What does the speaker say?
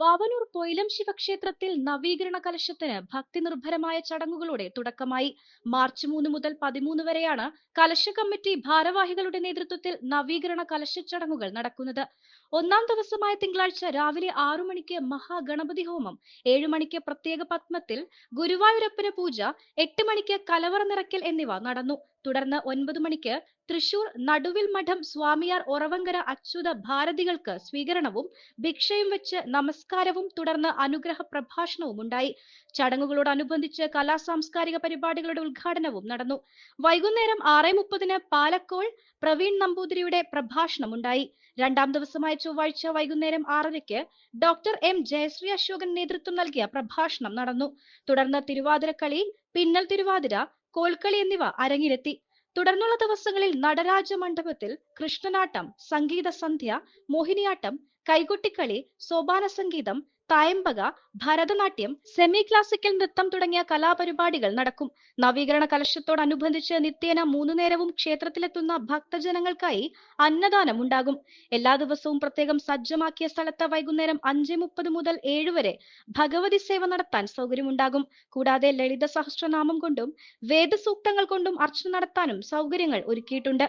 വാവനൂർ പൊയിലം ശിവക്ഷേത്രത്തിൽ നവീകരണ കലശത്തിന് ഭക്തി നിർഭരമായ ചടങ്ങുകളോടെ തുടക്കമായി. മാർച്ച് മൂന്ന് മുതൽ പതിമൂന്ന് വരെയാണ് കലശ കമ്മിറ്റി ഭാരവാഹികളുടെ നേതൃത്വത്തിൽ നവീകരണ കലശ ചടങ്ങുകൾ നടക്കുന്നത്. ഒന്നാം ദിവസമായ തിങ്കളാഴ്ച രാവിലെ ആറു മണിക്ക് മഹാഗണപതി ഹോമം ഏഴു മണിക്ക് പ്രത്യേക പത്മത്തിൽ ഗുരുവായൂരപ്പന് പൂജ എട്ട് മണിക്ക് കലവറ നിറയ്ക്കൽ എന്നിവ നടന്നു. തുടർന്ന് ഒൻപത് മണിക്ക് തൃശൂർ നടുവിൽ മഠം സ്വാമിയാർ ഒറവങ്കര അച്യുത ഭാരതികൾക്ക് സ്വീകരണവും ഭിക്ഷയും വെച്ച് നമസ്കാരവും തുടർന്ന് അനുഗ്രഹ പ്രഭാഷണവും ഉണ്ടായി. ചടങ്ങുകളോടനുബന്ധിച്ച് കലാ സാംസ്കാരിക പരിപാടികളുടെ ഉദ്ഘാടനവും നടന്നു. വൈകുന്നേരം ആറ് മുപ്പതിന് പാലക്കോൾ പ്രവീൺ നമ്പൂതിരിയുടെ പ്രഭാഷണം ഉണ്ടായി. രണ്ടാം ദിവസമായ ചൊവ്വാഴ്ച വൈകുന്നേരം ആറരയ്ക്ക് ഡോക്ടർ എം ജയശ്രീ അശോകൻ നേതൃത്വം നൽകിയ പ്രഭാഷണം നടന്നു. തുടർന്ന് തിരുവാതിരക്കളി പിന്നൽ തിരുവാതിര കോൽക്കളി എന്നിവ അരങ്ങിലെത്തി. തുടർന്നുള്ള ദിവസങ്ങളിൽ നടരാജ മണ്ഡപത്തിൽ കൃഷ്ണനാട്ടം സംഗീത സന്ധ്യ മോഹിനിയാട്ടം കൈകൊട്ടിക്കളി സോപാന സംഗീതം തായമ്പക ഭരതനാട്യം സെമി ക്ലാസിക്കൽ നൃത്തം തുടങ്ങിയ കലാപരിപാടികൾ നടക്കും. നവീകരണ കലശത്തോടനുബന്ധിച്ച് നിത്യേന മൂന്നു നേരവും ക്ഷേത്രത്തിലെത്തുന്ന ഭക്തജനങ്ങൾക്കായി അന്നദാനം ഉണ്ടാകും. എല്ലാ ദിവസവും പ്രത്യേകം സജ്ജമാക്കിയ സ്ഥലത്ത് വൈകുന്നേരം അഞ്ച് മുപ്പത് മുതൽ ഏഴ് വരെ ഭഗവതി സേവ നടത്താൻ സൗകര്യമുണ്ടാകും. കൂടാതെ ലളിത സഹസ്രനാമം കൊണ്ടും വേദസൂക്തങ്ങൾ കൊണ്ടും അർച്ചന നടത്താനും സൗകര്യങ്ങൾ ഒരുക്കിയിട്ടുണ്ട്.